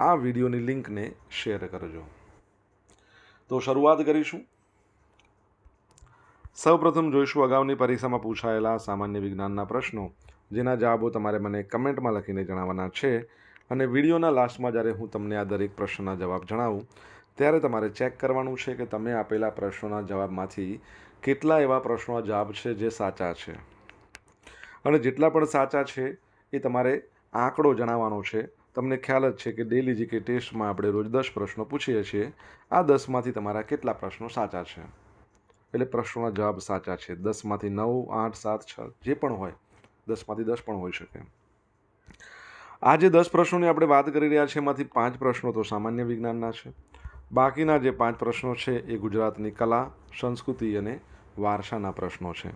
આ વિડીયોની લિંકને શેર કરજો. તો શરૂઆત કરીશું. સૌપ્રથમ જોઈશું અગાઉની પરીક્ષામાં પૂછાયેલા સામાન્ય વિજ્ઞાનના પ્રશ્નો, જેના જવાબો તમારે મને કમેન્ટમાં લખીને જણાવવાના છે અને વિડીયોના લાસ્ટમાં જ્યારે હું તમને આ દરેક પ્રશ્નના જવાબ જણાવું, ત્યારે તમારે ચેક કરવાનું છે કે તમે આપેલા પ્રશ્નોના જવાબમાંથી કેટલા એવા પ્રશ્નોના જવાબ છે જે સાચા છે. અને જેટલા પણ સાચા છે એ તમારે આંકડો જણાવવાનો છે તમને ખ્યાલ જ છે કે ડેલી જીકે ટેસ્ટમાં આપણે રોજ દસ પ્રશ્નો પૂછીએ છીએ, આ દસમાંથી તમારા કેટલા પ્રશ્નો સાચા છે? એટલે પ્રશ્નોના જવાબ સાચા છે. દસમાંથી નવ, આઠ, સાત, છ, જે પણ હોય, દસમાંથી દસ પણ હોઈ શકે. આ જે દસ પ્રશ્નોની આપણે વાત કરી રહ્યા છીએ, એમાંથી પાંચ પ્રશ્નો તો સામાન્ય વિજ્ઞાનના છે. બાકીના જે પાંચ પ્રશ્નો છે, એ ગુજરાતની કલા, સંસ્કૃતિ અને વારસાના પ્રશ્નો છે.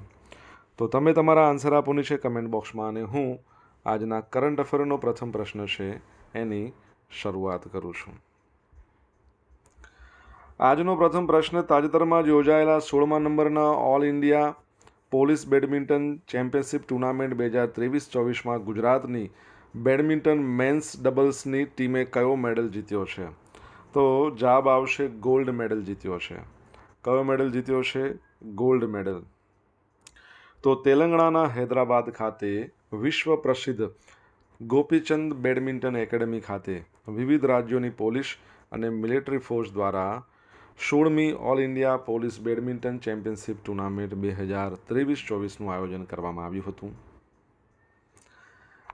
તો તમે તમારા આન્સર આપોની છે કમેન્ટ બોક્સમાં અને હું આજના કરંટ અફેરનો પ્રથમ પ્રશ્ન છે, એની શરૂઆત કરું છું. આજનો પ્રથમ પ્રશ્ન તાજેતરમાં જ યોજાયેલા સોળમા નંબરના all India police badminton championship tournament બે હજાર ત્રેવીસ ચોવીસમાં ગુજરાતની બેડમિન્ટન મેન્સ ડબલ્સની ટીમે કયો મેડલ જીત્યો છે? તો જવાબ આવશે ગોલ્ડ મેડલ જીત્યો છે. કયો મેડલ જીત્યો છે? Gold medal. તો તેલંગણાના હૈદરાબાદ ખાતે વિશ્વ પ્રસિદ્ધ ગોપીચંદ બેડમિન્ટન એકેડમી ખાતે વિવિધ રાજ્યોની પોલીસ અને મિલિટરી ફોર્સ દ્વારા સોળમી all India police badminton championship tournament બે હજાર ત્રેવીસ ચોવીસનું આયોજન કરવામાં આવ્યું હતું.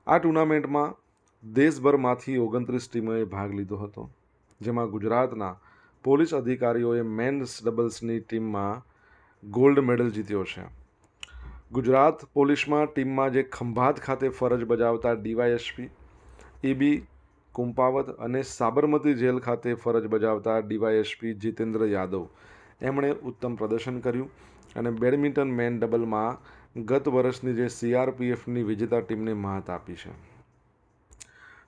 આ ટુર્નામેન્ટમાં દેશભરમાંથી ઓગણત્રીસ ટીમોએ ભાગ લીધો હતો, જેમાં ગુજરાતના પોલીસ અધિકારીઓએ મેન્સ ડબલ્સની ટીમમાં ગોલ્ડ મેડલ જીત્યો છે. ગુજરાત પોલીસમાં ટીમમાં જે ખંભાત ખાતે ફરજ બજાવતા ડીવાયએસપી ઈબી કુંપાવત અને સાબરમતી જેલ ખાતે ફરજ બજાવતા ડીવાયએસપી જીતેન્દ્ર યાદવ. એમણે ઉત્તમ પ્રદર્શન કર્યું અને બેડમિન્ટન મેન ડબલમાં ગત વર્ષની જે સીઆરપીએફની વિજેતા ટીમને મહાત આપી છે.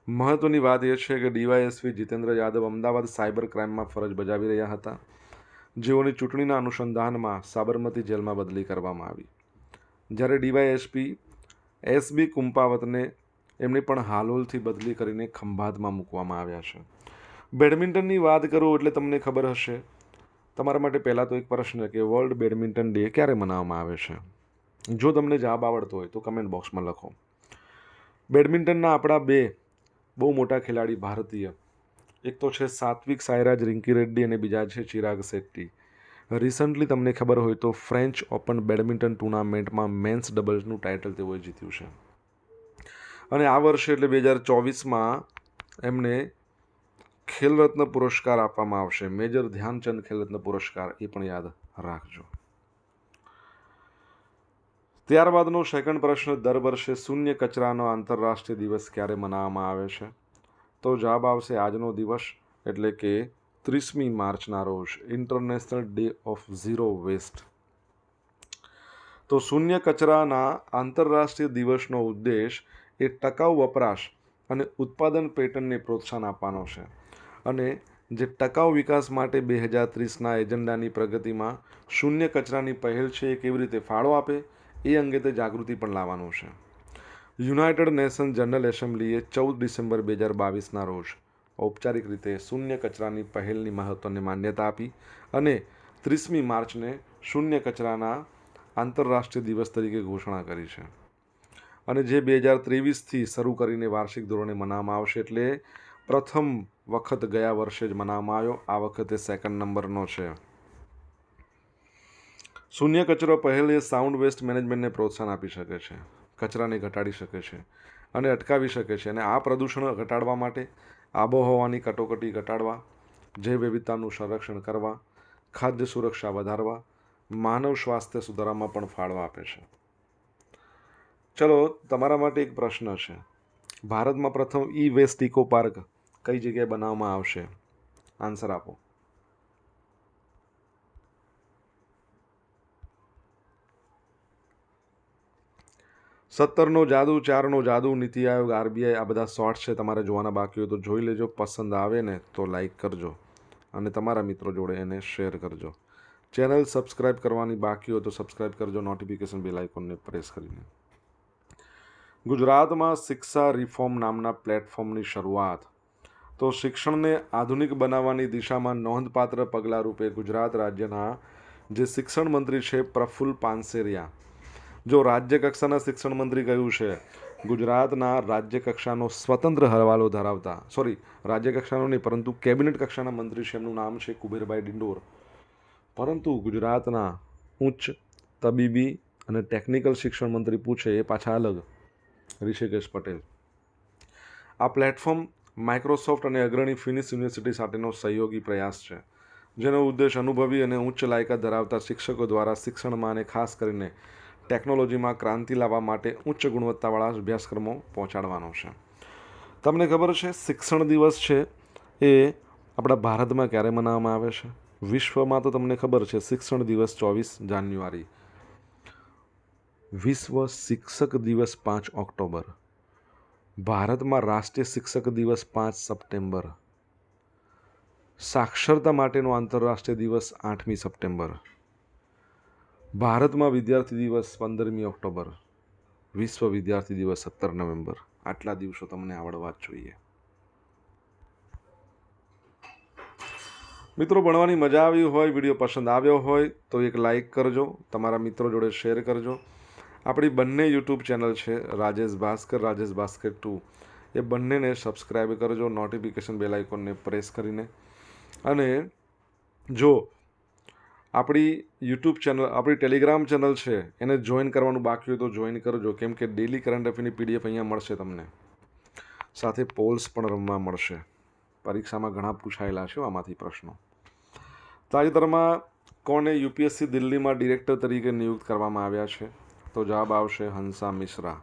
મહત્વની વાત એ છે કે ડીવાયએસપી જીતેન્દ્ર યાદવ અમદાવાદ સાયબર ક્રાઇમમાં ફરજ બજાવી રહ્યા હતા. જેઓની ચૂંટણીના અનુસંધાનમાં સાબરમતી જેલમાં બદલી કરવામાં આવી. જ્યારે ડીવાયએસપી એસબી કુંપાવતને એમની પણ હાલોલથી બદલી કરીને ખંભાતમાં મૂકવામાં આવ્યા છે. બેડમિન્ટનની વાત કરું એટલે તમને ખબર હશે. તમારા માટે પહેલાં તો એક પ્રશ્ન કે વર્લ્ડ બેડમિન્ટન ડે ક્યારે મનાવવામાં આવે છે? જો તમને જવાબ આવડતો હોય તો કમેન્ટ બોક્સમાં લખો. બેડમિન્ટનના આપણા બે બહુ મોટા ખેલાડી ભારતીય. એક તો છે સાત્વિક સાયરાજ રિંકી રેડ્ડી અને બીજા છે ચિરાગ શેટ્ટી. રિસન્ટલી તમને ખબર હોય તો ફ્રેન્ચ ઓપન બેડમિન્ટન ટુર્નામેન્ટમાં મેન્સ ડબલ્સનું ટાઇટલ તેઓએ જીત્યું છે. અને આ વર્ષે એટલે બે હજાર ચોવીસમાં એમને ખેલરત્ન પુરસ્કાર આપવામાં આવશે. મેજર ધ્યાનચંદ ખેલરત્ન પુરસ્કાર એ પણ યાદ રાખજો. ત્યારબાદનો સેકન્ડ પ્રશ્ન, દર વર્ષે શૂન્ય કચરાનો આંતરરાષ્ટ્રીય દિવસ ક્યારે મનાવવામાં આવે છે? તો જવાબ આવશે આજનો દિવસ, એટલે કે ત્રીસમી માર્ચના રોજ international day of zero waste તો શૂન્ય કચરાના આંતરરાષ્ટ્રીય દિવસનો ઉદ્દેશ એ ટકાઉ વપરાશ અને ઉત્પાદન પેટર્નને પ્રોત્સાહન આપવાનો છે. અને જે ટકાઉ વિકાસ માટે બે હજાર ત્રીસના એજન્ડાની પ્રગતિમાં શૂન્ય કચરાની પહેલ છે એ કેવી રીતે ફાળો આપે એ અંગે તે જાગૃતિ પણ લાવવાનું છે. યુનાઇટેડ નેશન જનરલ એસેમ્બલીએ ચૌદ ડિસેમ્બર બે હજાર બાવીસના રોજ ઔપચારિક રીતે શૂન્ય કચરાની પહેલની મહત્ત્વને માન્યતા આપી અને ત્રીસમી માર્ચને શૂન્ય કચરાના આંતરરાષ્ટ્રીય દિવસ તરીકે ઘોષણા કરી છે. અને જે બે હજાર ત્રેવીસથી શરૂ કરીને વાર્ષિક ધોરણે મનાવવામાં આવશે એટલે પ્રથમ વખત ગયા વર્ષે જ મનાવવામાં આવ્યો. આ વખતે સેકન્ડ નંબરનો છે. શૂન્ય કચરો પહેલે સાઉન્ડ વેસ્ટ મેનેજમેન્ટને પ્રોત્સાહન આપી શકે છે, કચરાને ઘટાડી શકે છે અને અટકાવી શકે છે અને આ પ્રદૂષણ ઘટાડવા માટે આબોહવાની કટોકટી ઘટાડવા, જૈવ વિવિધતાનું સંરક્ષણ કરવા, ખાદ્ય સુરક્ષા વધારવા, માનવ સ્વાસ્થ્ય સુધારવામાં પણ ફાળો આપે છે. ચલો, તમારા માટે એક પ્રશ્ન છે. ભારતમાં પ્રથમ ઈ વેસ્ટ ઇકો પાર્ક કઈ જગ્યાએ બનાવવામાં આવશે? આન્સર આપો. સત્તરનો જાદુ, ચારનો જાદુ, નીતિ આયોગ, આરબીઆઈ, આ બધા શોર્ટ્સ છે, તમારે જોવાના બાકી હોય તો જોઈ લેજો, પસંદ આવે ને તો લાઈક કરજો. અને તમારા મિત્રો જોડે એને શેર કરજો. ચેનલ સબસ્ક્રાઇબ કરવાની બાકી હોય તો સબસ્ક્રાઇબ કરજો નોટિફિકેશન બેલ આઇકોનને પ્રેસ કરીને. ગુજરાતમાં શિક્ષા રિફોર્મ નામના પ્લેટફોર્મની શરૂઆત. તો શિક્ષણને આધુનિક બનાવવાની દિશામાં નોંધપાત્ર પગલાં રૂપે ગુજરાત રાજ્યના જે શિક્ષણ મંત્રી છે પ્રફુલ્લ પાનસેરિયા જો રાજ્ય કક્ષાના શિક્ષણ મંત્રી કહ્યું છે, ગુજરાતના રાજ્ય કક્ષાનો સ્વતંત્ર હવાલો ધરાવતા સોરી રાજ્ય કક્ષાનો નહીં, પરંતુ કેબિનેટ કક્ષાના મંત્રી છે, એમનું નામ છે કુબેરભાઈ ડિંડોર. પરંતુ ગુજરાતના ઉચ્ચ તબીબી અને ટેકનિકલ શિક્ષણ મંત્રી પૂછે, એ પાછા અલગ. ઋષિકેશ પટેલ. આ પ્લેટફોર્મ માઇક્રોસોફ્ટ અને અગ્રણી ફિનિશ યુનિવર્સિટી સાથેનો સહયોગી પ્રયાસ છે, જેનો ઉદ્દેશ અનુભવી અને ઉચ્ચ લાયકાત ધરાવતા શિક્ષકો દ્વારા શિક્ષણમાં અને ખાસ કરીને ટેકનોલોજીમાં ક્રાંતિ લાવવા માટે ઉચ્ચ ગુણવત્તાવાળા અભ્યાસક્રમો પહોંચાડવાનો છે. તમને ખબર છે, શિક્ષણ દિવસ છે એ આપણા ભારતમાં ક્યારે મનાવવામાં આવે છે? વિશ્વમાં તો તમને ખબર છે, શિક્ષણ દિવસ ચોવીસ જાન્યુઆરી. વિશ્વ શિક્ષક દિવસ પાંચ ઓક્ટોબર. ભારતમાં રાષ્ટ્રીય શિક્ષક દિવસ પાંચ સપ્ટેમ્બર. સાક્ષરતા માટેનો આંતરરાષ્ટ્રીય દિવસ આઠમી સપ્ટેમ્બર. ભારતમાં વિદ્યાર્થી દિવસ પંદરમી ઓક્ટોબર, વિશ્વ વિદ્યાર્થી દિવસ સત્તર નવેમ્બર. આટલા દિવસો તમને આવડવા જ જોઈએ. મિત્રો, ભણવાની મજા આવી હોય, વીડિયો પસંદ આવ્યો હોય, તો એક લાઈક કરજો, તમારા મિત્રો જોડે શેર કરજો. આપણી બંને યુટ્યુબ ચેનલ છે, રાજેશ ભાસ્કર રાજેશ ભાસ્કર ટુ. એ બંનેને સબસ્ક્રાઈબ કરજો, નોટિફિકેશન બેલ આઇકોનને પ્રેસ કરીને. અને જો આપણી યુટ્યુબ ચેનલ, આપણી ટેલિગ્રામ ચેનલ છે, એને જોઈન કરવાનું બાકી હોય તો જોઈન કરજો, કેમ કે ડેલી કરંટ અફેરની પીડીએફ અહીંયા મળશે તમને. સાથે પોલ્સ પણ રમવા મળશે. પરીક્ષામાં ઘણા પૂછાયેલા છે આમાંથી પ્રશ્નો. તાજેતરમાં કોને યુપીએસસી દિલ્હીમાં ડિરેક્ટર તરીકે નિયુક્ત કરવામાં આવ્યા છે? તો જવાબ આવશે હંસા મિશ્રા.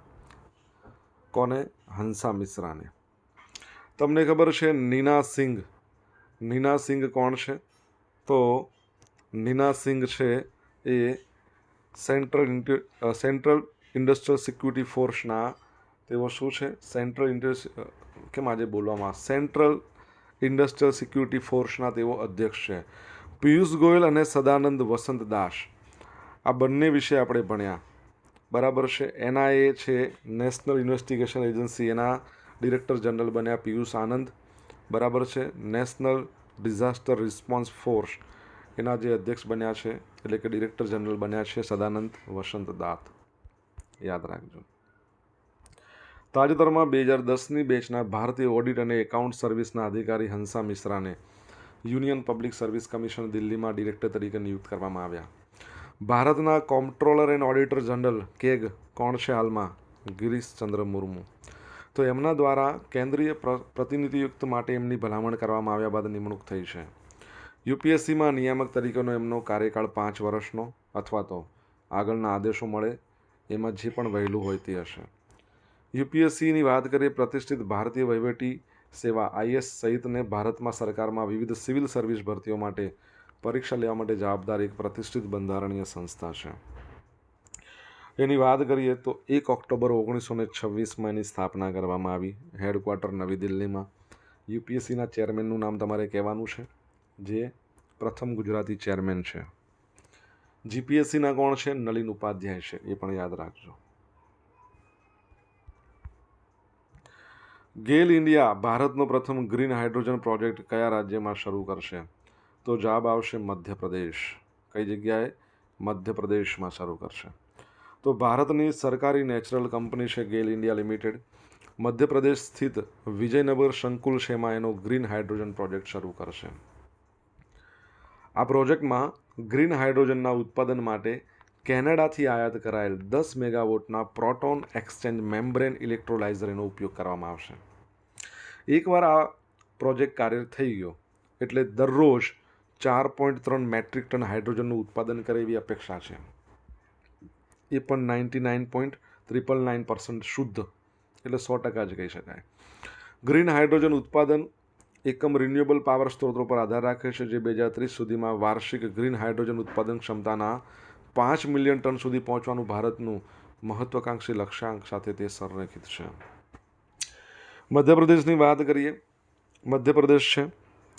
કોને? હંસા મિશ્રાને. તમને ખબર છે નીના સિંઘ. નીના સિંઘ કોણ છે? તો નીના સિંઘ છે એ સેન્ટ્રલ સેન્ટ્રલ ઇન્ડસ્ટ્રીયલ સિક્યુરિટી ફોર્સના તેઓ શું છે? સેન્ટ્રલ ઇન્ડસ્ટ્રી કેમ આજે બોલવામાં સેન્ટ્રલ ઇન્ડસ્ટ્રીયલ સિક્યુરિટી ફોર્સના તેઓ અધ્યક્ષ છે. પિયુષ ગોયલ અને સદાનંદ વસંત દાસ. આ બંને વિશે આપણે ભણ્યા. બરાબર છે? એનઆઈએ છે નેશનલ ઇન્વેસ્ટિગેશન એજન્સી એના ડિરેક્ટર જનરલ બન્યા પિયુષ આનંદ. બરાબર છે? નેશનલ ડિઝાસ્ટર રિસ્પોન્સ ફોર્સ એના જે અધ્યક્ષ બન્યા છે, એટલે કે ડિરેક્ટર જનરલ બન્યા છે સદાનંદ વસંત દાત. યાદ રાખજો. તાજેતરમાં બે હજાર દસની બેચના ભારતીય ઓડિટ અને એકાઉન્ટ સર્વિસના અધિકારી હંસા મિશ્રાને યુનિયન પબ્લિક સર્વિસ કમિશન દિલ્હીમાં ડિરેક્ટર તરીકે નિયુક્ત કરવામાં આવ્યા. ભારતના comptroller and auditor general CAG કોણ છે હાલમાં? ગિરીશ ચંદ્ર મુર્મુ. તો એમના દ્વારા કેન્દ્રીય પ્રતિનિધિયુક્ત માટે એમની ભલામણ કરવામાં આવ્યા બાદ નિમણૂક થઈ છે. યુપીએસસીમાં નિયામક તરીકેનો એમનો કાર્યકાળ પાંચ વર્ષનો અથવા તો આગળના આદેશો મળે એમાં જે પણ વહેલું હોય તે હશે. યુપીએસસીની વાત કરીએ, પ્રતિષ્ઠિત ભારતીય વહીવટી સેવા આઈએસ સહિતને ભારતમાં સરકારમાં વિવિધ સિવિલ સર્વિસ ભરતીઓ માટે પરીક્ષા લેવા માટે જવાબદાર એક પ્રતિષ્ઠિત બંધારણીય સંસ્થા છે. એની વાત કરીએ તો એક ઓક્ટોબર ઓગણીસો ને છવ્વીસમાં એની સ્થાપના કરવામાં આવી. હેડક્વાર્ટર નવી દિલ્હીમાં. યુપીએસસીના ચેરમેનનું નામ તમારે કહેવાનું છે? જે પ્રથમ ગુજરાતી ચેરમેન છે. જીપીએસસીના કોણ છે? નલિન ઉપાધ્યાય છે. એ પણ યાદ રાખજો. ગેલ ઇન્ડિયા ભારતનો પ્રથમ ગ્રીન હાઇડ્રોજન પ્રોજેક્ટ કયા રાજ્યમાં શરૂ કરશે? તો જવાબ આવશે મધ્યપ્રદેશ. કઈ જગ્યાએ? મધ્યપ્રદેશમાં શરૂ કરશે. તો ભારતની સરકારી નેચરલ કંપની છે ગેલ ઇન્ડિયા લિમિટેડ. મધ્યપ્રદેશ સ્થિત વિજયનગર સંકુલ શેમાં એનો ગ્રીન હાઇડ્રોજન પ્રોજેક્ટ શરૂ કરશે. આ પ્રોજેક્ટમાં ગ્રીન હાઇડ્રોજનના ઉત્પાદન માટે કેનેડાથી આયાત કરાયેલ દસ મેગાવોટના પ્રોટોન એક્સચેન્જ મેમ્બ્રેન ઇલેક્ટ્રોલાઇઝર એનો ઉપયોગ કરવામાં આવશે. એકવાર આ પ્રોજેક્ટ કાર્યરત થઈ ગયો, એટલે દરરોજ ચાર પોઈન્ટ ત્રણ મેટ્રિક ટન હાઇડ્રોજનનું ઉત્પાદન કરે એવી અપેક્ષા છે. એ પણ ninety nine point triple nine percent શુદ્ધ, એટલે સો ટકા જ કહી શકાય. ગ્રીન હાઇડ્રોજન ઉત્પાદન એકમ રિન્યુએબલ પાવર સ્ત્રોતો પર આધાર રાખે છે, જે બે હજાર ત્રીસ સુધીમાં વાર્ષિક ગ્રીન હાઇડ્રોજન ઉત્પાદન ક્ષમતાના પાંચ મિલિયન ટન સુધી પહોંચવાનું ભારતનું મહત્વાકાંક્ષી લક્ષ્યાંક સાથે તે સંરેખિત છે. મધ્યપ્રદેશની વાત કરીએ. મધ્યપ્રદેશ છે,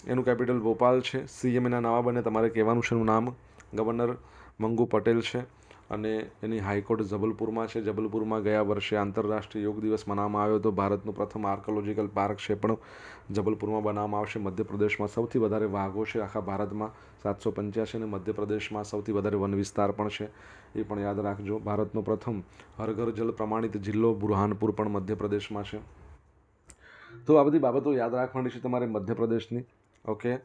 એનું કેપિટલ ભોપાલ છે. સીએમએના નવા બને તમારે કહેવાનું છે એનું નામ. ગવર્નર મંગુ પટેલ છે. અને એની હાઈકોર્ટ જબલપુરમાં છે. જબલપુરમાં ગયા વર્ષે આંતરરાષ્ટ્રીય યોગ દિવસ મનાવવામાં આવ્યો હતો. ભારતનું પ્રથમ આર્કોલોજીકલ પાર્ક છે પણ જબલપુરમાં બનાવવામાં આવશે. મધ્યપ્રદેશમાં સૌથી વધારે વાઘો છે આખા ભારતમાં, સાતસો પંચ્યાસી અને મધ્યપ્રદેશમાં સૌથી વધારે વન વિસ્તાર પણ છે. એ પણ યાદ રાખજો. ભારતનો પ્રથમ હરઘર જલ પ્રમાણિત જિલ્લો બુરહાનપુર પણ મધ્યપ્રદેશમાં છે. તો આ બધી બાબતો યાદ રાખવાની છે તમારે મધ્યપ્રદેશની. ઓકે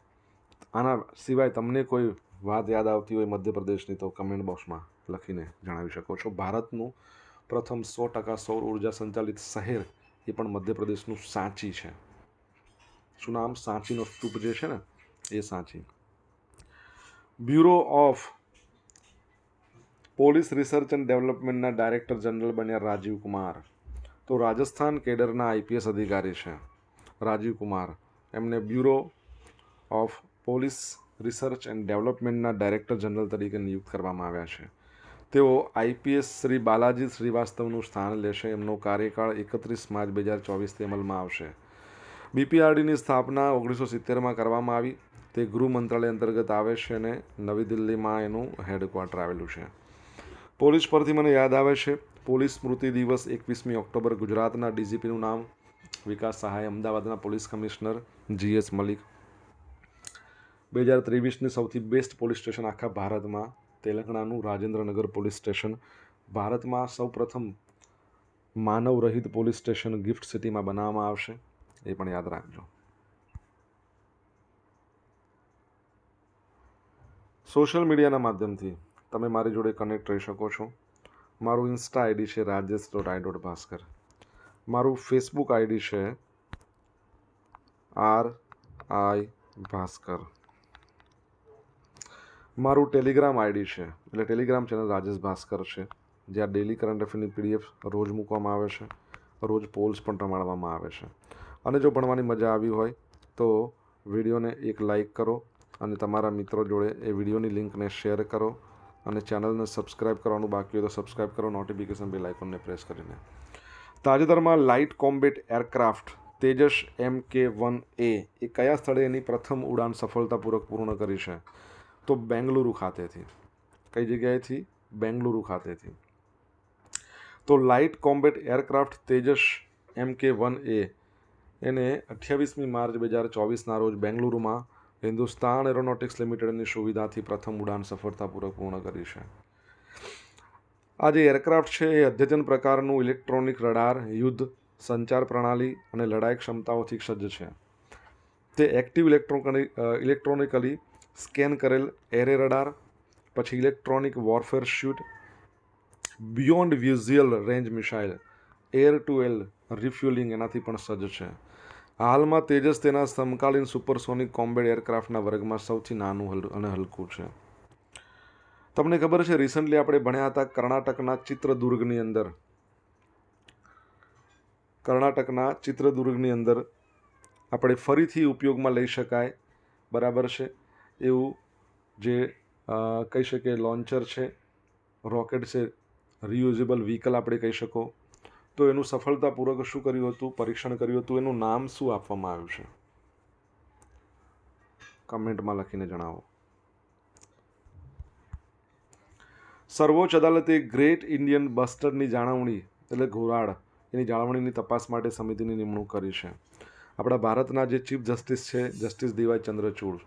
આના સિવાય તમને કોઈ વાત યાદ આવતી હોય મધ્યપ્રદેશની તો કમેન્ટ બોક્સમાં લખીને જણાવી શકો છો. ભારતનું પ્રથમ સો ટકા સૌર ઊર્જા સંચાલિત શહેર એ પણ મધ્યપ્રદેશનું સાંચી છે. શું નામ? સાંચીનો સ્તૂપ જે છે ને, એ Sanchi. Bureau of police research and ડેવલપમેન્ટના director general બન્યા રાજીવ કુમાર. તો રાજસ્થાન કેડરના આઈપીએસ અધિકારી છે રાજીવ કુમાર. એમને bureau of police research and ડેવલપમેન્ટના director general તરીકે નિયુક્ત કરવામાં આવ્યા છે. તેઓ આઈપીએસ શ્રી બાલાજી શ્રીવાસ્તવનું સ્થાન લેશે. એમનો કાર્યકાળ એકત્રીસ માર્ચ બે હજાર ચોવીસથી અમલમાં આવશે. બીપીઆરડીની સ્થાપના ઓગણીસો સિત્તેરમાં કરવામાં આવી. તે ગૃહ મંત્રાલય અંતર્ગત આવે છે અને નવી દિલ્હીમાં એનું હેડક્વાર્ટર આવેલું છે. પોલીસ પરથી મને યાદ આવે છે, પોલીસ સ્મૃતિ દિવસ એકવીસમી ઓક્ટોબર ગુજરાતના ડીજીપીનું નામ, વિકાસ સહાય અમદાવાદના પોલીસ કમિશનર જીએસ મલિક. બે હજાર ત્રેવીસની સૌથી બેસ્ટ પોલીસ સ્ટેશન આખા ભારતમાં તેલંગાણાનું રાજેન્દ્રનગર પોલીસ સ્ટેશન. ભારતમાં સૌપ્રથમ માનવ રહિત પોલીસ સ્ટેશન ગિફ્ટ સિટીમાં બનાવવામાં આવશે. એ પણ યાદ રાખજો. સોશિયલ મીડિયાના માધ્યમથી તમે મારી જોડે કનેક્ટ રહી શકો છો. મારું ઇન્સ્ટા આઈડી છે Rajesh dot I dot Bhaskar. મારું ફેસબુક આઈડી છે આર આઈ ભાસ્કર. મારું ટેલિગ્રામ આઈડી છે. એટલે ટેલિગ્રામ ચેનલ રાજેશ ભાસ્કર છે. જ્યાં ડેલી કરંટ અફેરની પીડીએફ રોજ મૂકવામાં આવે છે. રોજ પોલ્સ પણ રમાડવામાં આવે છે. અને જો ભણવાની મજા આવી હોય, તો વિડીયોને એક લાઈક કરો અને તમારા મિત્રો જોડે એ વિડીયોની લિંકને શેર કરો અને ચેનલને સબસ્ક્રાઇબ કરવાનું બાકી હોય તો સબસ્ક્રાઇબ કરો નોટિફિકેશન બેલ આઇકોનને પ્રેસ કરીને. તાજેતરમાં light combat aircraft Tejas M K one A એ કયા સ્થળે એની પ્રથમ ઉડાન સફળતાપૂર્વક પૂર્ણ કરી છે? તો બેંગલુરુ ખાતેથી. કઈ જગ્યાએથી? બેંગલુરુ ખાતેથી. તો light combat aircraft Tejas M K one A એને અઠ્યાવીસમી માર્ચ બે હજાર ચોવીસના રોજ બેંગલુરુમાં હિન્દુસ્તાન એરોનોટિક્સ લિમિટેડની સુવિધાથી પ્રથમ ઉડાન સફળતાપૂર્વક પૂર્ણ કરી છે. આ જે એરક્રાફ્ટ છે એ અદ્યતન પ્રકારનું ઇલેક્ટ્રોનિક રડાર, યુદ્ધ, સંચાર પ્રણાલી અને લડાઈ ક્ષમતાઓથી સજ્જ છે. તે એક્ટિવ ઇલેક્ટ્રોનિક ઇલેક્ટ્રોનિકલી સ્કેન કરેલ એરે રડાર, પછી electronic warfare suite, beyond visual range missile, air to air refuelling એનાથી પણ સજ્જ છે. હાલમાં તેજસ તેના સમકાલીન સુપરસોનિક કોમ્બેટ એરક્રાફ્ટના વર્ગમાં સૌથી નાનું અને હલકું છે. તમને ખબર છે રિસન્ટલી આપણે ભણ્યા હતા કર્ણાટકના ચિત્રદુર્ગની અંદર. કર્ણાટકના ચિત્રદુર્ગની અંદર આપણે ફરીથી ઉપયોગમાં લઈ શકાય. બરાબર છે? એવું જે કહી શકીએ લોન્ચર છે રોકેટ છે રિયુઝેબલ વ્હીકલ આપણે કહી શકો. તો એનું સફળતાપૂર્વક શું કર્યું હતું? પરીક્ષણ કર્યું હતું. એનું નામ શું આપવામાં આવ્યું છે? કમેન્ટમાં લખીને જણાવો. સર્વોચ્ચ અદાલતે ગ્રેટ ઇન્ડિયન બસ્ટરની જાળવણી, એટલે ઘોરાડ એની જાળવણીની તપાસ માટે સમિતિની નિમણૂક કરી છે. આપણા ભારતના જે ચીફ જસ્ટિસ છે જસ્ટિસ દીવાય ચંદ્રચૂડ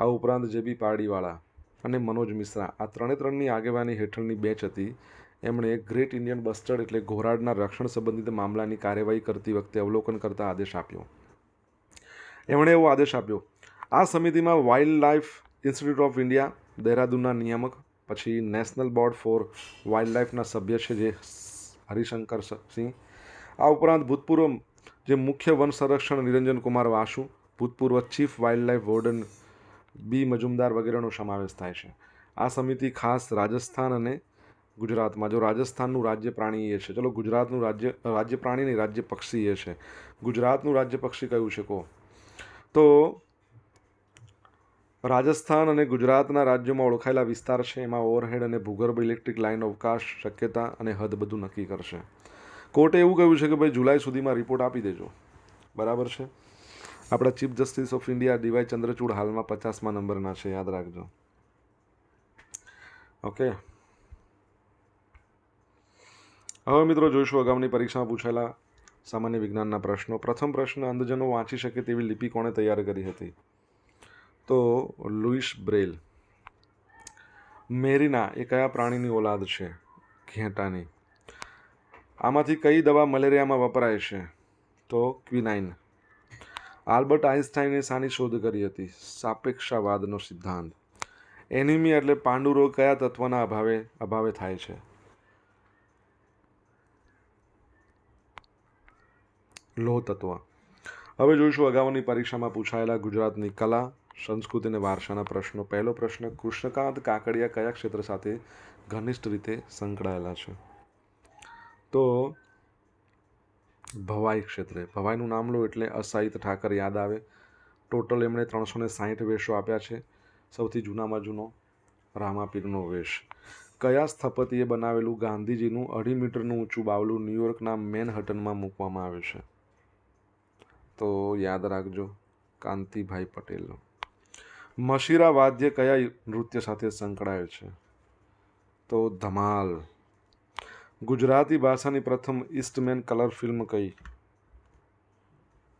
આ ઉપરાંત જેબી પાડીવાળા અને મનોજ મિશ્રા, આ ત્રણે ત્રણની આગેવાની હેઠળની બેચ હતી. એમણે ગ્રેટ ઇન્ડિયન બસ્ટર્ડ એટલે ઘોરાડના રક્ષણ સંબંધિત મામલાની કાર્યવાહી કરતી વખતે અવલોકન કરતા આદેશ આપ્યો. એમણે એવો આદેશ આપ્યો, આ સમિતિમાં wildlife institute of India દહેરાદૂનના નિયામક, પછી નેશનલ બોર્ડ ફોર વાઇલ્ડ લાઇફના સભ્ય છે જે હરિશંકર સિંહ, આ ઉપરાંત ભૂતપૂર્વ જે મુખ્ય વન સંરક્ષણ નિરંજન કુમાર વાસુ, ભૂતપૂર્વ chief wildlife warden B Majumdar વગેરેનો સમાવેશ થાય છે. આ સમિતિ ખાસ રાજસ્થાન અને ગુજરાતમાં, જો રાજસ્થાનનું રાજ્ય પ્રાણી એ છે, ચલો ગુજરાતનું રાજ્ય રાજ્ય પ્રાણી નહીં, રાજ્ય પક્ષી એ છે. ગુજરાતનું રાજ્ય પક્ષી કયું છે, કહો? તો રાજસ્થાન અને ગુજરાતના રાજ્યોમાં ઓળખાયેલા વિસ્તાર છે, એમાં ઓવરહેડ અને ભૂગર્ભ ઇલેક્ટ્રિક લાઇન અવકાશ શક્યતા અને હદ બધું નક્કી કરશે. કોર્ટે એવું કહ્યું છે કે ભાઈ જુલાઈ સુધીમાં રિપોર્ટ આપી દેજો. બરાબર છે? આપણા chief justice of India DY Chandrachud હાલમાં પચાસમાં નંબરના છે, યાદ રાખજો. ઓકે. હવે મિત્રો જોઈશું અગાઉની પરીક્ષામાં પૂછાયેલા સામાન્ય વિજ્ઞાનના પ્રશ્નો. પ્રથમ પ્રશ્ન, અંધજનો વાંચી શકે તેવી લિપિ કોણે તૈયાર કરી હતી? તો લુઈસ બ્રેલ. મેરીના એ કયા પ્રાણીની ઓલાદ છે? ઘેટાની. આમાંથી કઈ દવા મલેરિયામાં વપરાય છે? તો ક્વિનાઇન. આલ્બર્ટ આઇન્સ્ટાઈને શાની શોધ કરી હતી, સાપેક્ષાવાદનો સિદ્ધાંત. એનિમિયા એટલે પાંડુરોગ કયા તત્વના અભાવે અભાવે થાય છે? લોહ તત્વ. હવે જોઈશું અગાઉની પરીક્ષામાં પૂછાયેલા ગુજરાતની કલા, સંસ્કૃતિ અને વારસાના પ્રશ્નો. પહેલો પ્રશ્ન, કૃષ્ણકાંત કાકડિયા કયા ક્ષેત્ર સાથે ઘનિષ્ઠ રીતે સંકળાયેલા છે? તો ભવાઈ ક્ષેત્રે. ભવાઈનું નામ લો એટલે અસાહિત ઠાકર યાદ આવે. ટોટલ એમણે ત્રણસો ને સાહીઠ વેશો આપ્યા છે. સૌથી જૂનામાં જૂનો રામાપીરનો વેશ. કયા સ્થપતિએ બનાવેલું ગાંધીજીનું અઢી મીટરનું ઊંચું બાવલું ન્યુયોર્કના મેનહટનમાં મૂકવામાં આવ્યું છે? તો યાદ રાખજો, કાંતિભાઈ પટેલ. મશીરા વાદ્ય કયા નૃત્ય સાથે સંકળાયેલ છે? તો ધમાલ. ગુજરાતી ભાષાની પ્રથમ ઈસ્ટમેન કલર ફિલ્મ કઈ?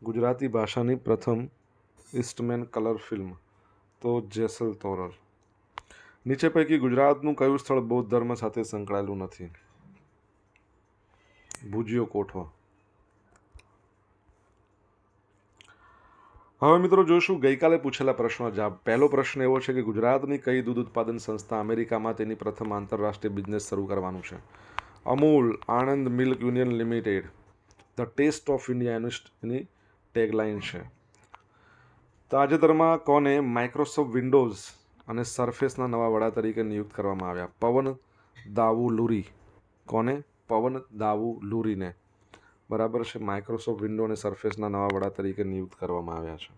ગુજરાતી ભાષાની પ્રથમ ઈસ્ટમેન કલર ફિલ્મ તો જેસલ તોરલ. નીચે પૈકી ગુજરાતનું કયું સ્થળ બૌદ્ધ ધર્મ સાથે સંકળાયેલું નથી? ભુજિયો કોઠો. હવે મિત્રો જોઈશું, ગઈકાલે પૂછેલા પ્રશ્નો જવાબ. પહેલો પ્રશ્ન એવો છે કે ગુજરાતની કઈ દૂધ ઉત્પાદન સંસ્થા અમેરિકામાં તેની પ્રથમ આંતરરાષ્ટ્રીય બિઝનેસ શરૂ કરવાનું છે? Amul Anand milk union limited. The taste of India એનું ટેગલાઇન છે. તાજેતરમાં કોને માઇક્રોસોફ્ટ વિન્ડોઝ અને સરફેસના નવા વડા તરીકે નિયુક્ત કરવામાં આવ્યા? પવન દાવુ લુરી કોને? પવન દાવુ લુરીને બરાબર છે, માઇક્રોસોફ્ટ વિન્ડો અને સરફેસના નવા વડા તરીકે નિયુક્ત કરવામાં આવ્યા છે.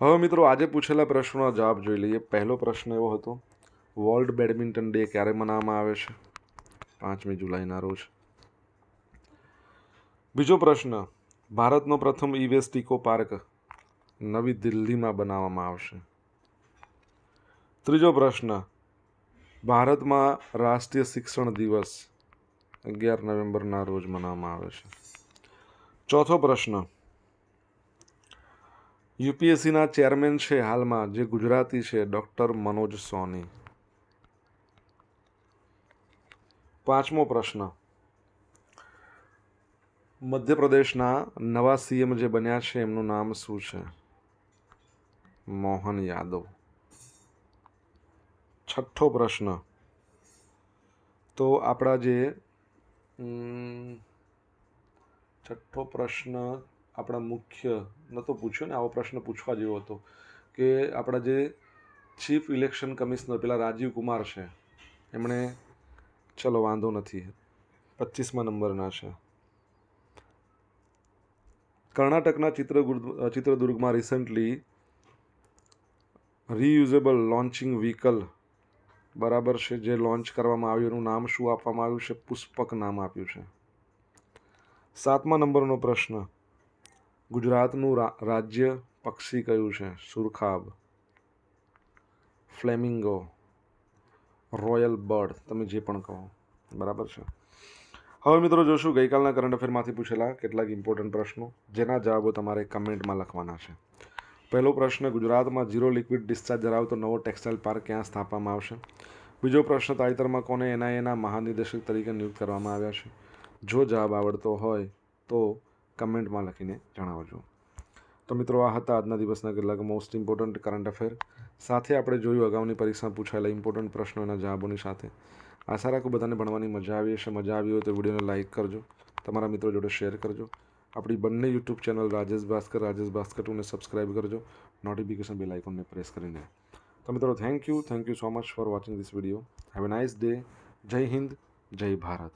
હવે મિત્રો, આજે પૂછેલા પ્રશ્નોના જવાબ જોઈ લઈએ. પહેલો પ્રશ્ન એવો હતો, વર્લ્ડ બેડમિન્ટન ડે ક્યારે મનાવવામાં આવે છે? પાંચમી જુલાઈના રોજ. બીજો પ્રશ્ન, ભારતનો પ્રથમ ઈ વેસ્ટ ઇકો પાર્ક નવી દિલ્હીમાં બનાવવામાં આવશે. ત્રીજો પ્રશ્ન, ભારતમાં રાષ્ટ્રીય શિક્ષણ દિવસ અગિયાર નવેમ્બરના રોજ મનાવવામાં આવે છે. ચોથો પ્રશ્ન, યુપીએસસીના ચેરમેન છે હાલમાં જે ગુજરાતી છે ડૉક્ટર મનોજ સોની. પાંચમો પ્રશ્ન. મધ્યપ્રદેશના નવા સીએમ જે બન્યા છે, એમનું નામ શું છે? મોહન યાદવ. છઠ્ઠો પ્રશ્ન. તો આપણા જે છઠ્ઠો પ્રશ્ન આપણા મુખ્ય નહોતો પૂછ્યો ને, આવો પ્રશ્ન પૂછવા જેવો હતો કે આપણા જે ચીફ ઇલેક્શન કમિશનર, પેલા રાજીવ કુમાર છે, એમણે ચલો, વાંધો નથી. પચીસમાં નંબરના છે. કર્ણાટકના ચિત્રગુર્દ ચિત્રદુર્ગમાં રિસન્ટલી રીયુઝેબલ લોન્ચિંગ વ્હીકલ બરાબર છે, જે લોન્ચ કરવામાં આવ્યું. એનું નામ શું આપવામાં આવ્યું છે? પુષ્પક નામ આપ્યું છે. સાતમા નંબરનો પ્રશ્ન. ગુજરાતનું રાજ્ય પક્ષી કયું છે? સુરખાબ, ફ્લેમિંગો. રોયલ બર્ડ, તમે જે પણ કહો. બરાબર છે? હવે મિત્રો જોશું, ગઈકાલના કરંટ અફેરમાંથી પૂછેલા કેટલાક ઇમ્પોર્ટન્ટ પ્રશ્નો, જેના જવાબો તમારે કમેન્ટમાં લખવાના છે. પહેલો પ્રશ્ન, ગુજરાતમાં ઝીરો લિક્વિડ ડિસ્ચાર્જ ધરાવતો નવો ટેક્સટાઇલ પાર્ક ક્યાં સ્થાપવામાં આવશે? બીજો પ્રશ્ન, તાજેતરમાં કોને એનઆઈએના મહાનિર્દેશક તરીકે નિયુક્ત કરવામાં આવ્યા છે? જો જવાબ આવડતો હોય, તો કમેન્ટમાં લખીને જણાવજો. તો મિત્રો, આ હતા આજના દિવસના કેટલાક મોસ્ટ ઇમ્પોર્ટન્ટ કરંટ અફેર સાથે આપણે જોયું, અગાઉની પરીક્ષામાં પૂછાયેલા ઇમ્પોર્ટન્ટ પ્રશ્નોના જવાબોની સાથે. આશા રાખું બધાને ભણવાની મજા આવી હશે. મજા આવી હોય તો વિડીયોને લાઇક કરજો. તમારા મિત્રો જોડે શેર કરજો. આપણી બંને યુટ્યુબ ચેનલ રાજેશ ભાસ્કર રાજેશ ભાસ્કર ટુને સબસ્ક્રાઇબ કરજો. નોટિફિકેશન બેલ આઇકોનને પ્રેસ કરીને. તો મિત્રો thank you thank you so much for watching this video have a nice day Jai Hind. Jai Bharat.